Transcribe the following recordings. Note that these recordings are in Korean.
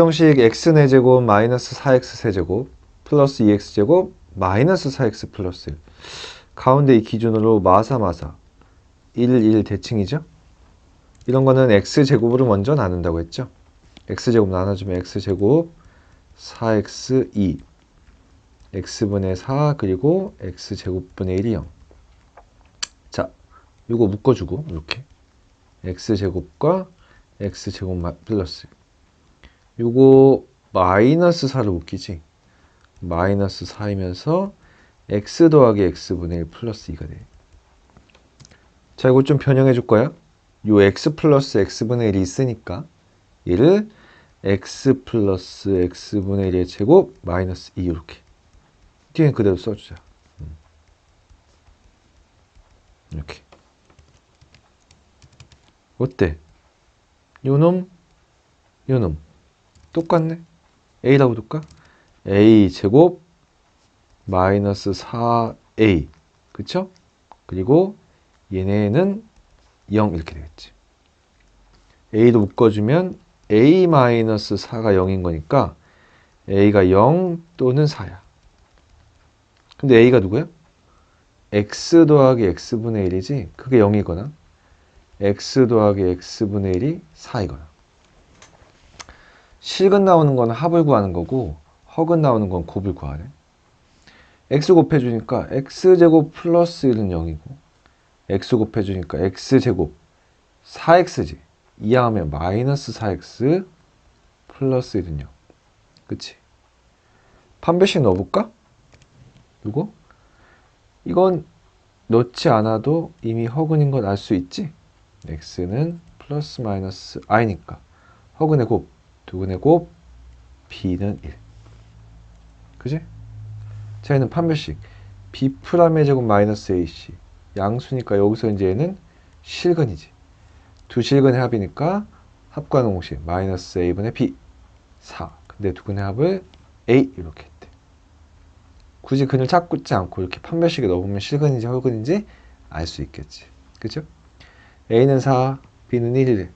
형식 x네 제곱 마이너스 4x 세제곱 플러스 2x 제곱 마이너스 4x 플러스 1 가운데 이 기준으로 마사마사. 1, 1 대칭이죠? 이런 거는 x제곱으로 먼저 나눈다고 했죠? x제곱 나눠주면 x제곱 4x 2 x분의 4 그리고 x제곱분의 1이 0 자, 요거 묶어주고 이렇게. x제곱과 x제곱 마- 플러스 요거 마이너스 4를 묶이지 마이너스 4이면서 x 더하기 x분의 1 플러스 2가 돼. 자, 이거 좀 변형해 줄 거야. 요 x 플러스 x분의 1이 있으니까 얘를 x 플러스 x분의 1의 제곱 마이너스 2 이렇게 뒤에 그대로 써주자. 음. 이렇게 어때? 요놈 요놈 똑같네. a라고 둘까? a 제곱 마이너스 4a 그쵸? 그리고 얘네는 0 이렇게 되겠지. a도 묶어주면 a 마이너스 4가 0인 거니까 a가 0 또는 4야. 근데 a가 누구야? x 더하기 x분의 1이지 그게 0이거나 x 더하기 x분의 1이 4이거나 실근 나오는 건 합을 구하는 거고 허근 나오는 건 곱을 구하래. x 곱해주니까 x제곱 플러스 1은 0이고 x 곱해주니까 x제곱 4x지. 이항하면 마이너스 4x 플러스 1은 0. 그치? 판별식 넣어볼까? 이거? 이건 넣지 않아도 이미 허근인 건 알 수 있지? x는 플러스 마이너스 i니까 허근의 곱, 두근의 곱, b는 1. 그지? 자, 얘는 판별식. b 프라임의 제곱 마이너스 ac. 양수니까 여기서 이제 얘는 실근이지. 두 실근의 합이니까 합과는 공식 마이너스 a분의 b 4. 근데 두 근의 합을 a 이렇게 했대. 굳이 근을 찾지 않고 이렇게 판별식에 넣어보면 실근인지 헐근인지 알 수 있겠지. 그죠? a는 4, b는 1.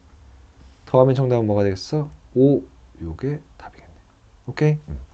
더하면 정답은 뭐가 되겠어? 5. 요게 답이겠네. 오케이? 음.